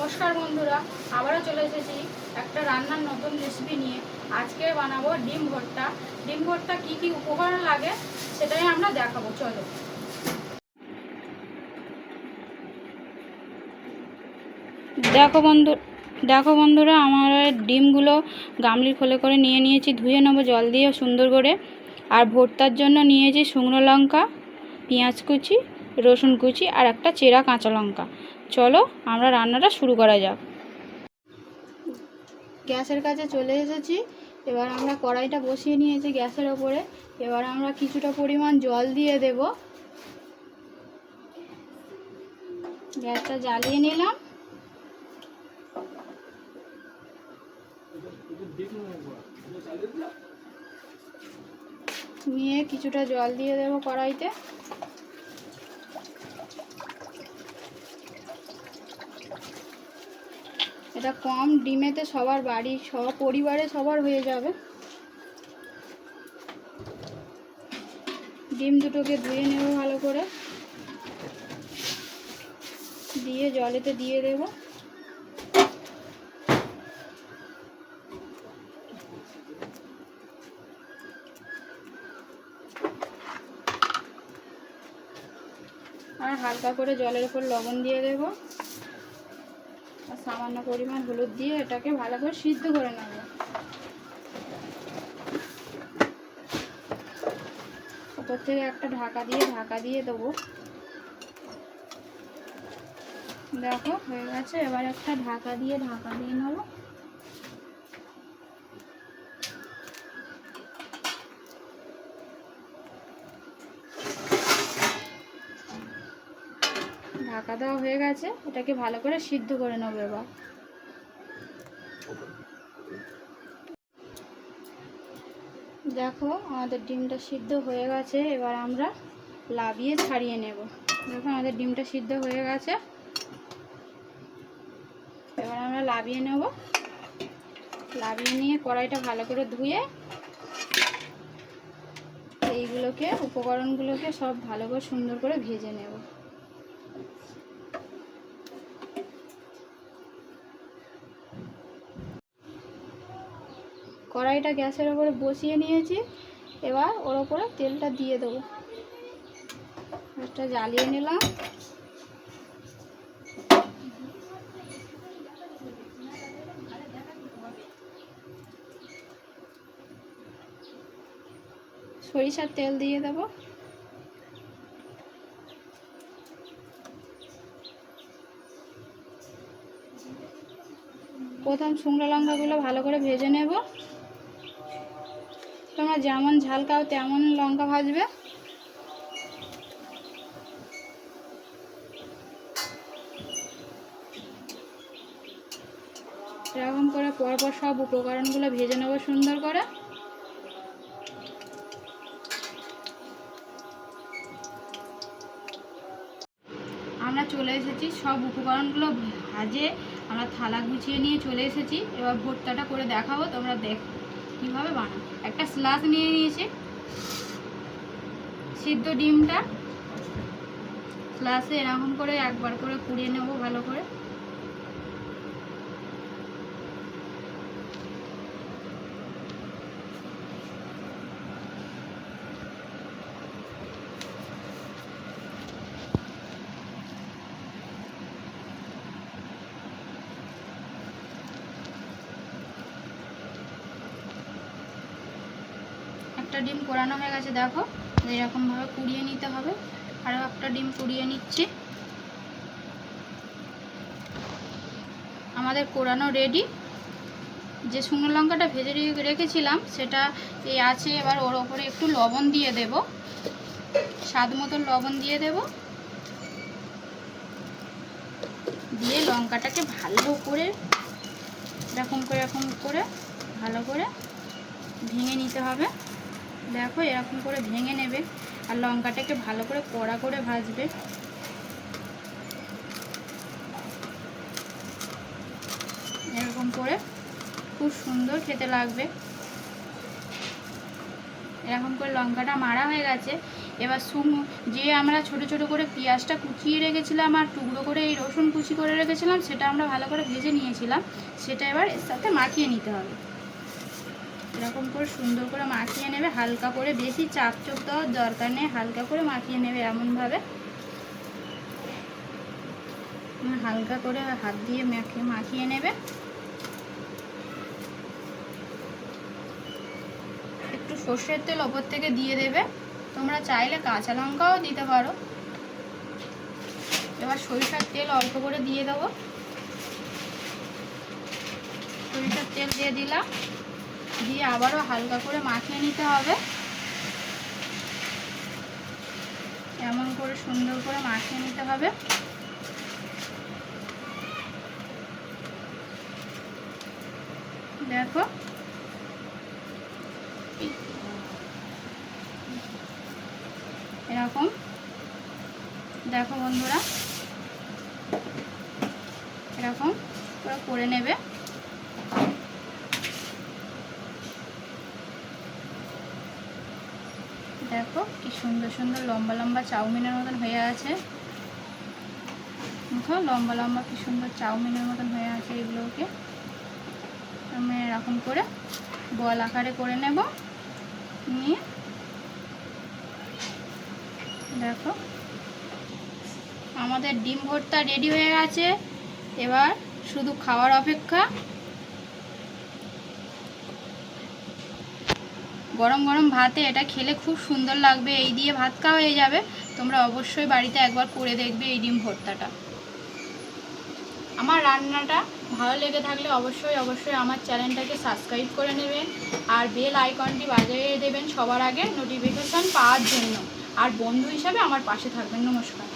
নমস্কার বন্ধুরা, আবারও চলে এসেছি একটা রান্নার নতুন রেসিপি নিয়ে। আজকে বানাবো ডিম ভর্তা। ডিম ভর্তা কি কি উপকরণ লাগে সেটাই আমরা দেখাবো, চলো। দেখো বন্ধু, দেখো বন্ধুরা, আমার ডিমগুলো গামলির খোলে করে নিয়ে নিয়েছি, ধুয়ে নেব জল দিয়ে সুন্দর করে। আর ভর্তার জন্য নিয়েছি শুকনো লঙ্কা, পেঁয়াজ কুচি রসুন কুচি আর একটা চেরা কাঁচা লঙ্কা। চলো আমরা রান্নাটা শুরু করা যাক। গ্যাসের কাছে চলে এসেছি। এবার আমরা কড়াইটা বসিয়ে নিয়েছি গ্যাসের ওপরে। এবার আমরা কিছুটা পরিমাণ জল দিয়ে দেব। গ্যাসটা জ্বালিয়ে নিলাম। নিয়ে কিছুটা জল দিয়ে দেবো কড়াইতে। এটা কম, ডিমেতে সবার বাড়ি সব পরিবারে সবার হয়ে যাবে। ডিম দুটোকে ধুয়ে নেব ভালো করে। দিয়ে জলেতে দিয়ে দেব। আর হালকা করে জলের উপর লবণ দিয়ে দেবো। সামান্য পরিমাণ হলুদ দিয়ে এটাকে ভালো করে সিদ্ধ করে নেব। ওপর থেকে একটা ঢাকা দিয়ে ঢাকা দিয়ে দেবো। দেখো, হয়ে গেছে। এবার একটা ঢাকা দিয়ে ঢাকা দিয়ে নেব। ঢাকা দেওয়া হয়ে গেছে, এটাকে ভালো করে সিদ্ধ করে নেব এবার। দেখো, আমাদের ডিমটা সিদ্ধ হয়ে গেছে, এবার আমরা লাবিয়ে ছাড়িয়ে নেব। দেখো, আমাদের ডিমটা সিদ্ধ হয়ে গেছে। এবার আমরা লাবিয়ে নেব। লাবিয়ে নিয়ে কড়াইটা ভালো করে ধুয়ে এইগুলোকে, উপকরণগুলোকে সব ভালো করে সুন্দর করে ভেজে নেব। কড়াইটা গ্যাসের ওপরে বসিয়ে নিয়েছি। এবার ওর ওপরে তেলটা দিয়ে দেবো। একটা জ্বালিয়ে নিলাম। সরিষার তেল দিয়ে দেবো। প্রথম শুকনো লঙ্কাগুলো ভালো করে ভেজে নেব। তোমরা যেমন ঝাল খাও, তেমন লঙ্কা ভাজবে। এরকম করে পরপর সব উপকরণগুলো ভেজে নেব সুন্দর করে। আমরা চলে এসেছি, সব উপকরণগুলো ভাজে আমরা থালা গুছিয়ে নিয়ে চলে এসেছি। এবার ভর্তাটা করে দেখাবো, তোমরা দেখ কীভাবে বানাবো? একটা স্লাস নিয়ে নিয়েছি। সিদ্ধ ডিমটা স্লাসে এরকম করে একবার করে পুড়িয়ে নেব ভালো করে। ডিম কোরানো হয়ে গেছে, দেখো। এরকমভাবে কুড়িয়ে নিতে হবে। আরও একটা ডিম কুড়িয়ে নিচ্ছি। আমাদের কোরানো রেডি যে শুকনো লঙ্কাটা ভেজে রেখেছিলাম, সেটা এই আছে, এবার ওর ওপরে একটু লবণ দিয়ে দেব। স্বাদ মতো লবণ দিয়ে দেব। দিয়ে লঙ্কাটাকে ভালো করে, এরকম করে এরকম করে, ভালো করে ভেঙে নিতে হবে। দেখো, এরকম করে ভেঙে নেবে আর লঙ্কাটাকে ভালো করে কড়া করে ভাজবে। এরকম করে খুব সুন্দর খেতে লাগবে। এরকম করে লঙ্কাটা মারা হয়ে গেছে। এবার সুম, যে আমরা ছোট ছোট করে পেঁয়াজটা কুচিয়ে রেখেছিলাম আর টুকরো করে এই রসুন কুচি করে রেখেছিলাম, সেটা আমরা ভালো করে ভেজে নিয়েছিলাম। সেটা এবার এর সাথে মাখিয়ে নিতে হবে। এরকম করে সুন্দর করে মাখিয়ে নেবে, হালকা করে, বেশি চাপ চোপ দেওয়ার দরকার নেই, হালকা করে মাখিয়ে নেবে এমনভাবে। হালকা করে হাত দিয়ে মাখিয়ে মাখিয়ে নেবে। একটু সর্ষের তেল ওপর থেকে দিয়ে দেবে। তোমরা চাইলে কাঁচা লঙ্কাও দিতে পারো। এবার সরিষার তেল অল্প করে দিয়ে দেবো। সরিষার তেল দিয়ে দিলাম। দিয়ে আবারও হালকা করে মাখিয়ে নিতে হবে। এমন করে সুন্দর করে মাখিয়ে নিতে হবে। দেখো। এরকম। দেখো বন্ধুরা। এরকম করে নেবে। দেখো কি সুন্দর সুন্দর লম্বা লম্বা চাউমিনের মতন হয়ে আছে। দেখো লম্বা লম্বা কি সুন্দর চাউমিনের মতন হয়ে আছে এগুলোকে। আমি এরকম করে বল আকারে করে নেব। নিয়ে দেখো, আমাদের ডিম ভর্তা রেডি হয়ে গেছে। এবার শুধু খাওয়ার অপেক্ষা গরম গরম ভাতে এটা খেলে খুব সুন্দর লাগবে। এই দিয়ে ভাত খাওয়া হয়ে যাবে। তোমরা অবশ্যই বাড়িতে একবার করে দেখবে এই ডিম ভর্তাটা। আমার রান্নাটা ভালো লেগে থাকলে অবশ্যই অবশ্যই আমার চ্যানেলটাকে সাবস্ক্রাইব করে নেবেন আর বেল আইকনটি বাজিয়ে দেবেন সবার আগে নোটিফিকেশান পাওয়ার জন্য। আর বন্ধু হিসাবে আমার পাশে থাকবেন। নমস্কার।